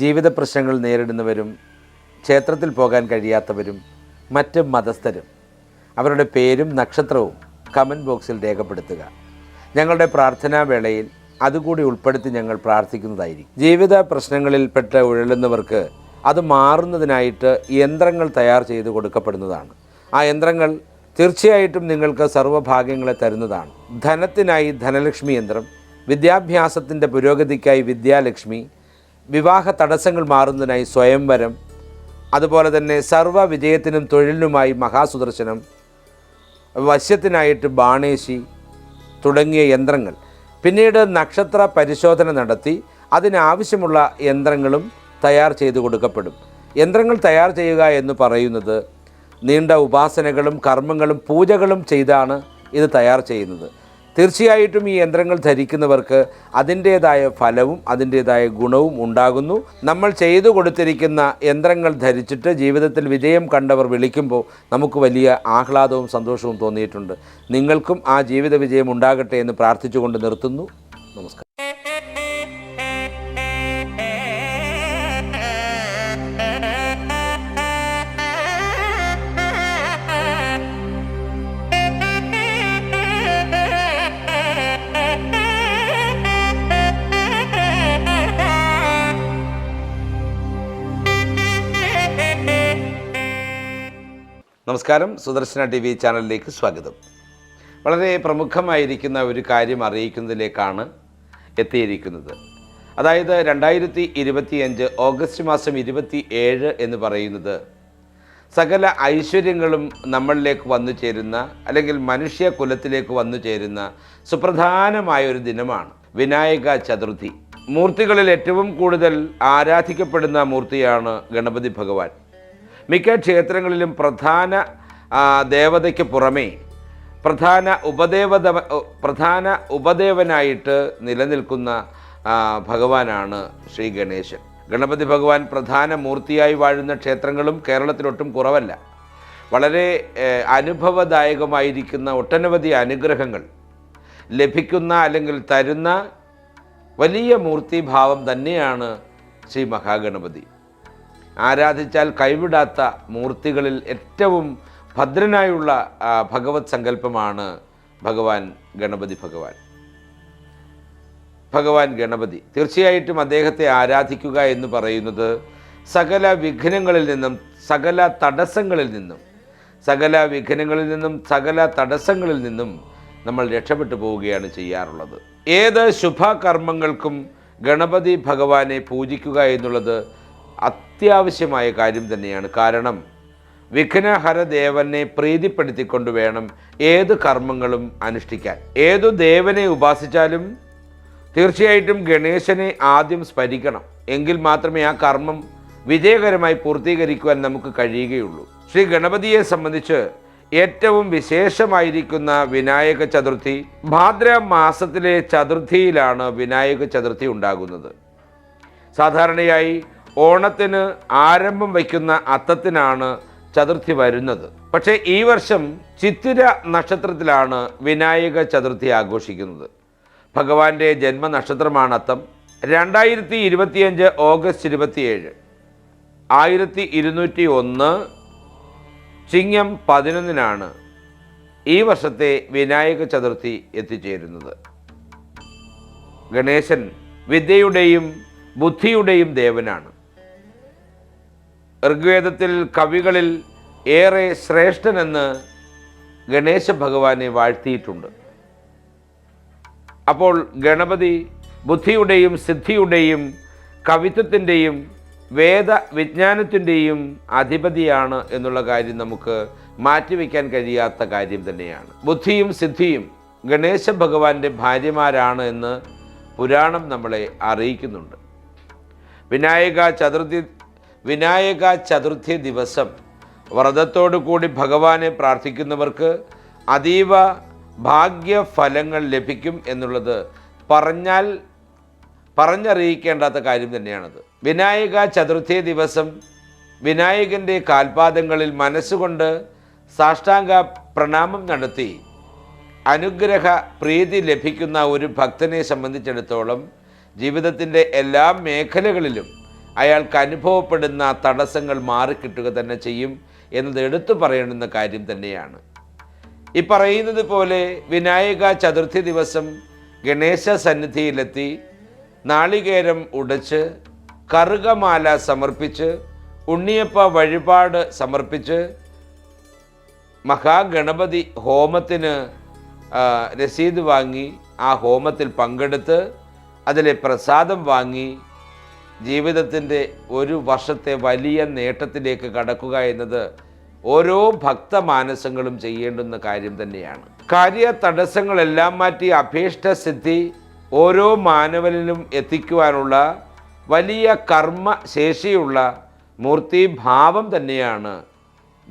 ജീവിത പ്രശ്നങ്ങൾ നേരിടുന്നവരും ക്ഷേത്രത്തിൽ പോകാൻ കഴിയാത്തവരും മറ്റ് മതസ്ഥരും. അവരുടെ പേരും നക്ഷത്രവും കമന്റ് ബോക്സിൽ രേഖപ്പെടുത്തുക. ഞങ്ങളുടെ പ്രാർത്ഥനാ വേളയിൽ അതുകൂടി ഉൾപ്പെടുത്തി ഞങ്ങൾ പ്രാർത്ഥിക്കുന്നതായിരിക്കും. ജീവിത പ്രശ്നങ്ങളിൽപ്പെട്ട് ഉഴലുന്നവർക്ക് അത് മാറുന്നതിനായിട്ട് യന്ത്രങ്ങൾ തയ്യാർ ചെയ്ത് കൊടുക്കപ്പെടുന്നതാണ്. ആ യന്ത്രങ്ങൾ തീർച്ചയായിട്ടും നിങ്ങൾക്ക് സർവഭാഗ്യങ്ങളെ തരുന്നതാണ്. ധനത്തിനായി ധനലക്ഷ്മി യന്ത്രം വിദ്യാഭ്യാസത്തിന്റെ പുരോഗതിക്കായി വിദ്യാലക്ഷ്മി വിവാഹ തടസ്സങ്ങൾ മാറുന്നതിനായി സ്വയംവരം അതുപോലെ തന്നെ സർവ വിജയത്തിനും തൊഴിലിനുമായി മഹാസുദർശനം വശ്യത്തിനായിട്ട് ബാണേശി തുടങ്ങിയ യന്ത്രങ്ങൾ. പിന്നീട് നക്ഷത്ര പരിശോധന നടത്തി അതിനാവശ്യമുള്ള യന്ത്രങ്ങളും തയ്യാർ ചെയ്തു കൊടുക്കപ്പെടും. യന്ത്രങ്ങൾ തയ്യാർ ചെയ്യുക എന്ന് പറയുന്നത് നീണ്ട ഉപാസനകളും കർമ്മങ്ങളും പൂജകളും ചെയ്താണ് ഇത് തയ്യാർ ചെയ്യുന്നത്. തീർച്ചയായിട്ടും ഈ യന്ത്രങ്ങൾ ധരിക്കുന്നവർക്ക് അതിന്റേതായ ഫലവും അതിന്റേതായ ഗുണവും ഉണ്ടാകുന്നു. നമ്മൾ ചെയ്തു കൊടുത്തിരിക്കുന്ന യന്ത്രങ്ങൾ ധരിച്ചിട്ട് ജീവിതത്തിൽ വിജയം കണ്ടവർ വിളിക്കുമ്പോൾ നമുക്ക് വലിയ ആഹ്ലാദവും സന്തോഷവും തോന്നിയിട്ടുണ്ട്. നിങ്ങൾക്കും ആ ജീവിത വിജയം ഉണ്ടാകട്ടെ എന്ന് പ്രാർത്ഥിച്ചുകൊണ്ട് നിർത്തുന്നു. നമസ്കാരം. നമസ്കാരം. സുദർശന ടി വി ചാനലിലേക്ക് സ്വാഗതം. വളരെ പ്രമുഖമായിരിക്കുന്ന ഒരു കാര്യം അറിയിക്കുന്നതിലേക്കാണ് എത്തിയിരിക്കുന്നത്. അതായത് രണ്ടായിരത്തി ഇരുപത്തിയഞ്ച് ഓഗസ്റ്റ് മാസം ഇരുപത്തി ഏഴ് എന്ന് പറയുന്നത് സകല ഐശ്വര്യങ്ങളും നമ്മളിലേക്ക് വന്നു ചേരുന്ന അല്ലെങ്കിൽ മനുഷ്യ കുലത്തിലേക്ക് വന്നു ചേരുന്ന സുപ്രധാനമായ ഒരു ദിനമാണ് വിനായക ചതുർത്ഥി. മൂർത്തികളിൽ ഏറ്റവും കൂടുതൽ ആരാധിക്കപ്പെടുന്ന മൂർത്തിയാണ് ഗണപതി ഭഗവാൻ. മിക്ക ക്ഷേത്രങ്ങളിലും പ്രധാന ദേവതയ്ക്ക് പുറമേ പ്രധാന ഉപദേവത പ്രധാന ഉപദേവനായിട്ട് നിലനിൽക്കുന്ന ഭഗവാനാണ് ശ്രീ ഗണേശൻ. ഗണപതി ഭഗവാൻ പ്രധാന മൂർത്തിയായി വാഴുന്ന ക്ഷേത്രങ്ങളും കേരളത്തിലൊട്ടും കുറവല്ല. വളരെ അനുഭവദായകമായിരിക്കുന്ന ഒട്ടനവധി അനുഗ്രഹങ്ങൾ ലഭിക്കുന്ന അല്ലെങ്കിൽ തരുന്ന വലിയ മൂർത്തിഭാവം തന്നെയാണ് ശ്രീ മഹാഗണപതി. ആരാധിച്ചാൽ കൈവിടാത്ത മൂർത്തികളിൽ ഏറ്റവും ഭദ്രനായുള്ള ഭഗവത് സങ്കല്പമാണ് ഭഗവാൻ ഗണപതി ഭഗവാൻ. ഭഗവാൻ ഗണപതി. തീർച്ചയായിട്ടും അദ്ദേഹത്തെ ആരാധിക്കുക എന്ന് പറയുന്നത് സകല വിഘ്നങ്ങളിൽ നിന്നും സകല തടസ്സങ്ങളിൽ നിന്നും സകല വിഘ്നങ്ങളിൽ നിന്നും സകല തടസ്സങ്ങളിൽ നിന്നും നമ്മൾ രക്ഷപ്പെട്ടു പോവുകയാണ് ചെയ്യാറുള്ളത്. ഏത് ശുഭകർമ്മങ്ങൾക്കും ഗണപതി ഭഗവാനെ പൂജിക്കുക എന്നുള്ളത് അത്യാവശ്യമായ കാര്യം തന്നെയാണ്. കാരണം വിഘ്നഹര ദേവനെ പ്രീതിപ്പെടുത്തിക്കൊണ്ട് വേണം ഏത് കർമ്മങ്ങളും അനുഷ്ഠിക്കാൻ. ഏതു ദേവനെ ഉപാസിച്ചാലും തീർച്ചയായിട്ടും ഗണേശനെ ആദ്യം സ്മരിക്കണം. എങ്കിൽ മാത്രമേ ആ കർമ്മം വിജയകരമായി പൂർത്തീകരിക്കുവാൻ നമുക്ക് കഴിയുകയുള്ളൂ. ശ്രീ ഗണപതിയെ സംബന്ധിച്ച് ഏറ്റവും വിശേഷമായിരിക്കുന്ന വിനായക ചതുർത്ഥി ഭാദ്ര മാസത്തിലെ ചതുർത്ഥിയിലാണ് വിനായക ചതുർത്ഥി ഉണ്ടാകുന്നത്. സാധാരണയായി ഓണത്തിന് ആരംഭം വയ്ക്കുന്ന അത്തത്തിനാണ് ചതുർത്ഥി വരുന്നത്. പക്ഷേ ഈ വർഷം ചിത്തിര നക്ഷത്രത്തിലാണ് വിനായക ചതുർത്ഥി ആഘോഷിക്കുന്നത്. ഭഗവാന്റെ ജന്മനക്ഷത്രമാണ് അത്തം. രണ്ടായിരത്തി ഇരുപത്തിയഞ്ച് ഓഗസ്റ്റ് ഇരുപത്തിയേഴ്. ആയിരത്തി ഇരുന്നൂറ്റി ഒന്ന് ചിങ്ങം പതിനൊന്നിനാണ് ഈ വർഷത്തെ വിനായക ചതുർത്ഥി എത്തിച്ചേരുന്നത്. ഗണേശൻ വിദ്യയുടെയും ബുദ്ധിയുടെയും ദേവനാണ്. ഋഗ്വേദത്തിൽ കവികളിൽ ഏറെ ശ്രേഷ്ഠനെന്ന് ഗണേശ ഭഗവാനെ വാഴ്ത്തിയിട്ടുണ്ട്. അപ്പോൾ ഗണപതി ബുദ്ധിയുടെയും സിദ്ധിയുടെയും കവിത്വത്തിന്റെയും വേദ വിജ്ഞാനത്തിന്റെയും അധിപതിയാണ് എന്നുള്ള കാര്യം നമുക്ക് മാറ്റിവെക്കാൻ കഴിയാത്ത കാര്യം തന്നെയാണ്. ബുദ്ധിയും സിദ്ധിയും ഗണേശ ഭഗവാന്റെ ഭാര്യമാരാണ് എന്ന് പുരാണം നമ്മളെ അറിയിക്കുന്നുണ്ട്. വിനായക ചതുർത്ഥി വിനായക ചതുർത്ഥി ദിവസം. വ്രതത്തോടു കൂടി ഭഗവാനെ പ്രാർത്ഥിക്കുന്നവർക്ക് അതീവ ഭാഗ്യഫലങ്ങൾ ലഭിക്കും എന്നുള്ളത് പറഞ്ഞാൽ പറഞ്ഞറിയിക്കേണ്ടാത്ത കാര്യം തന്നെയാണത്. വിനായക ചതുർത്ഥി ദിവസം വിനായകന്റെ കാൽപാദങ്ങളിൽ മനസ്സുകൊണ്ട് സാഷ്ടാംഗ പ്രണാമം നടത്തി. അനുഗ്രഹ പ്രീതി ലഭിക്കുന്ന ഒരു ഭക്തനെ സംബന്ധിച്ചിടത്തോളം ജീവിതത്തിന്റെ എല്ലാ മേഖലകളിലും അയാൾക്ക് അനുഭവപ്പെടുന്ന തടസ്സങ്ങൾ മാറിക്കിട്ടുക തന്നെ ചെയ്യും എന്നത് എടുത്തു പറയേണ്ടുന്ന കാര്യം തന്നെയാണ്. ഈ പറയുന്നത് പോലെ വിനായക ചതുർത്ഥി ദിവസം ഗണേശ സന്നിധിയിലെത്തി നാളികേരം ഉടച്ച് കറുകമാല സമർപ്പിച്ച് ഉണ്ണിയപ്പ വഴിപാട് സമർപ്പിച്ച് മഹാഗണപതി ഹോമത്തിന് രസീത് വാങ്ങി ആ ഹോമത്തിൽ പങ്കെടുത്ത് അതിലെ പ്രസാദം വാങ്ങി ജീവിതത്തിന്റെ ഒരു വർഷത്തെ വലിയ നേട്ടത്തിലേക്ക് കടക്കുക എന്നത് ഓരോ ഭക്ത മാനസങ്ങളും ചെയ്യേണ്ടുന്ന കാര്യം തന്നെയാണ്. കാര്യ തടസ്സങ്ങളെല്ലാം മാറ്റി അഭീഷ്ട സിദ്ധി ഓരോ മാനവനിലും എത്തിക്കുവാനുള്ള വലിയ കർമ്മ ശേഷിയുള്ള മൂർത്തിഭാവം തന്നെയാണ്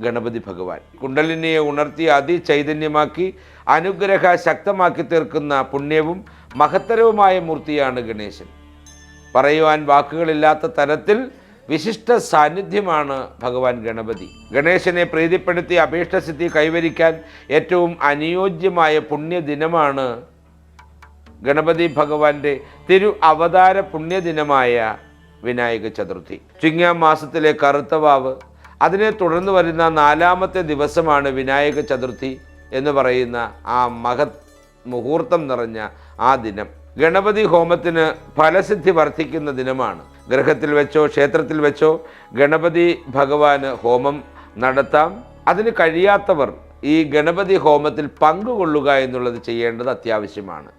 ഗണപതി ഭഗവാൻ. കുണ്ടലിനിയെ ഉണർത്തി അതിചൈതന്യമാക്കി അനുഗ്രഹ ശക്തമാക്കി തീർക്കുന്ന പുണ്യവും മഹത്തരവുമായ മൂർത്തിയാണ് ഗണേശൻ. പറയുവാൻ വാക്കുകളില്ലാത്ത തരത്തിൽ വിശിഷ്ട സാന്നിധ്യമാണ് ഭഗവാൻ ഗണപതി. ഗണേശനെ പ്രീതിപ്പെടുത്തി അഭീഷ്ടസിദ്ധി കൈവരിക്കാൻ ഏറ്റവും അനുയോജ്യമായ പുണ്യദിനമാണ് ഗണപതി ഭഗവാന്റെ തിരു അവതാര പുണ്യദിനമായ വിനായക ചതുർത്ഥി. ചിങ്ങാം മാസത്തിലെ കറുത്തവാവ് അതിനെ തുടർന്ന് വരുന്ന നാലാമത്തെ ദിവസമാണ് വിനായക ചതുർത്ഥി എന്ന് പറയുന്ന ആ മഹത് മുഹൂർത്തം നിറഞ്ഞ ആ ദിനം. ഗണപതി ഹോമത്തിന് ഫലസിദ്ധി വർദ്ധിക്കുന്ന ദിനമാണ്. ഗ്രഹത്തിൽ വെച്ചോ ക്ഷേത്രത്തിൽ വെച്ചോ ഗണപതി ഭഗവാന് ഹോമം നടത്താം. അതിന് കഴിയാത്തവർ ഈ ഗണപതി ഹോമത്തിൽ പങ്കുകൊള്ളുക എന്നുള്ളത് ചെയ്യേണ്ടത് അത്യാവശ്യമാണ്.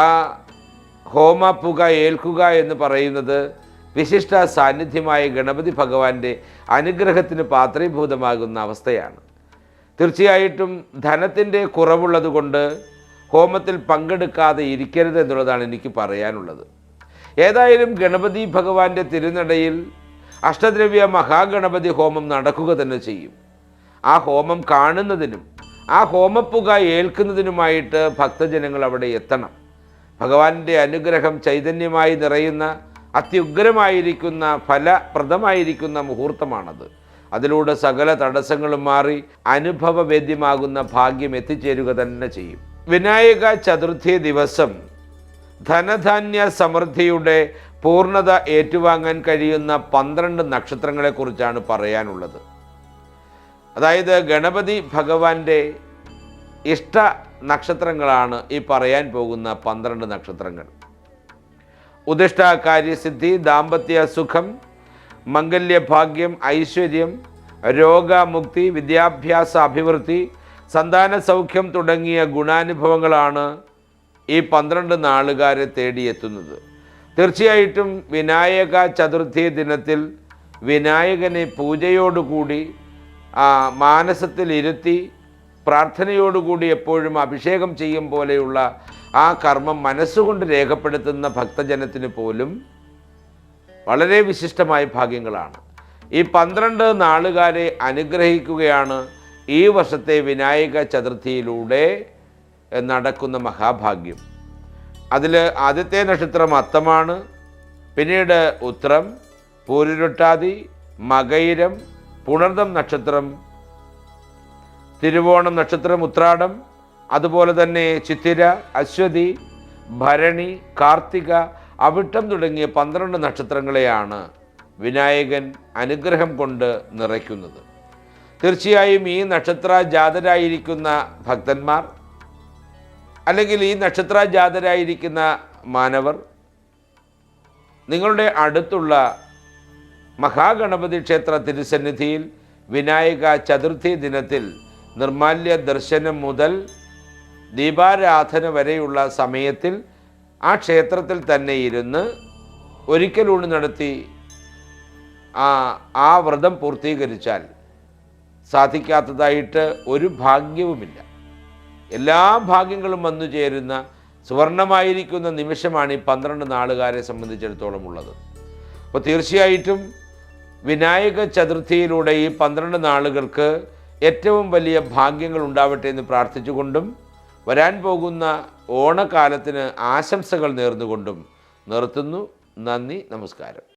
ആ ഹോമ പുക ഏൽക്കുക എന്ന് പറയുന്നത് വിശിഷ്ട സാന്നിധ്യമായ ഗണപതി ഭഗവാന്റെ അനുഗ്രഹത്തിന് പാത്രീഭൂതമാകുന്ന അവസ്ഥയാണ്. തീർച്ചയായിട്ടും ധനത്തിന്റെ കുറവുള്ളതുകൊണ്ട് ഹോമത്തിൽ പങ്കെടുക്കാതെ ഇരിക്കരുത് എന്നുള്ളതാണ് എനിക്ക് പറയാനുള്ളത്. ഏതായാലും ഗണപതി ഭഗവാന്റെ തിരുനടയിൽ അഷ്ടദ്രവ്യ മഹാഗണപതി ഹോമം നടക്കുക തന്നെ ചെയ്യും. ആ ഹോമം കാണുന്നതിനും ആ ഹോമപ്പുക ഏൽക്കുന്നതിനുമായിട്ട് ഭക്തജനങ്ങൾ അവിടെ എത്തണം. ഭഗവാന്റെ അനുഗ്രഹം ചൈതന്യമായി നിറയുന്ന അത്യുഗ്രമായിരിക്കുന്ന ഫലപ്രദമായിരിക്കുന്ന മുഹൂർത്തമാണത്. അതിലൂടെ സകല തടസ്സങ്ങളും മാറി അനുഭവവേദ്യമാകുന്ന ഭാഗ്യം എത്തിച്ചേരുക തന്നെ ചെയ്യും. വിനായക ചതുർത്ഥി ദിവസം ധനധാന്യ സമൃദ്ധിയുടെ പൂർണത ഏറ്റുവാങ്ങാൻ കഴിയുന്ന പന്ത്രണ്ട് നക്ഷത്രങ്ങളെക്കുറിച്ചാണ് പറയാനുള്ളത്. അതായത് ഗണപതി ഭഗവാന്റെ ഇഷ്ട നക്ഷത്രങ്ങളാണ് ഈ പറയാൻ പോകുന്ന പന്ത്രണ്ട് നക്ഷത്രങ്ങൾ. ഉദിഷ്ട കാര്യസിദ്ധി ദാമ്പത്യ സുഖം മംഗല്യഭാഗ്യം ഐശ്വര്യം രോഗമുക്തി വിദ്യാഭ്യാസ അഭിവൃദ്ധി സന്താന സൗഖ്യം തുടങ്ങിയ ഗുണാനുഭവങ്ങളാണ് ഈ പന്ത്രണ്ട് നാളുകാരെ തേടിയെത്തുന്നത്. തീർച്ചയായിട്ടും വിനായക ചതുർത്ഥി ദിനത്തിൽ വിനായകനെ പൂജയോടുകൂടി മാനസത്തിൽ ഇരുത്തി പ്രാർത്ഥനയോടുകൂടി എപ്പോഴും അഭിഷേകം ചെയ്യും പോലെയുള്ള ആ കർമ്മം മനസ്സുകൊണ്ട് രേഖപ്പെടുത്തുന്ന ഭക്തജനത്തിന് പോലും വളരെ വിശിഷ്ടമായ ഭാഗ്യങ്ങളാണ്. ഈ പന്ത്രണ്ട് നാളുകാരെ അനുഗ്രഹിക്കുകയാണ് ഈ വർഷത്തെ വിനായക ചതുർത്ഥിയിലൂടെ നടക്കുന്ന മഹാഭാഗ്യം. അതിൽ ആദ്യത്തെ നക്ഷത്രം അത്തമാണ് പിന്നീട് ഉത്രം പൂരുരുട്ടാതി മകയിരം പുണർദം നക്ഷത്രം തിരുവോണം നക്ഷത്രം ഉത്രാടം അതുപോലെ തന്നെ ചിത്തിര അശ്വതി ഭരണി കാർത്തിക അവിട്ടം തുടങ്ങിയ പന്ത്രണ്ട് നക്ഷത്രങ്ങളെയാണ് വിനായകൻ അനുഗ്രഹം കൊണ്ട് നിറയ്ക്കുന്നത്. തീർച്ചയായും ഈ നക്ഷത്ര ജാതരായിരിക്കുന്ന ഭക്തന്മാർ അല്ലെങ്കിൽ ഈ നക്ഷത്ര ജാതരായിരിക്കുന്ന മാനവർ നിങ്ങളുടെ അടുത്തുള്ള മഹാഗണപതി ക്ഷേത്ര തിരുസന്നിധിയിൽ വിനായക ചതുർത്ഥി ദിനത്തിൽ നിർമാല്യ ദർശനം മുതൽ ദീപാരാധന വരെയുള്ള സമയത്തിൽ ആ ക്ഷേത്രത്തിൽ തന്നെ ഇരുന്ന് ഒരിക്കലൂണ് നടത്തി ആ വ്രതം പൂർത്തീകരിച്ചാൽ സാധിക്കാത്തതായിട്ട് ഒരു ഭാഗ്യവുമില്ല. എല്ലാ ഭാഗ്യങ്ങളും വന്നു ചേരുന്ന സുവർണമായിരിക്കുന്ന നിമിഷമാണ് ഈ പന്ത്രണ്ട് നാളുകാരെ സംബന്ധിച്ചിടത്തോളം ഉള്ളത്. അപ്പോൾ തീർച്ചയായിട്ടും വിനായക ചതുർത്ഥിയിലൂടെ ഈ പന്ത്രണ്ട് നാളുകൾക്ക് ഏറ്റവും വലിയ ഭാഗ്യങ്ങൾ ഉണ്ടാവട്ടെ എന്ന് പ്രാർത്ഥിച്ചുകൊണ്ടും വരാൻ പോകുന്ന ഓണക്കാലത്തിന് ആശംസകൾ നേർന്നുകൊണ്ടും നിർത്തുന്നു. നന്ദി നമസ്കാരം.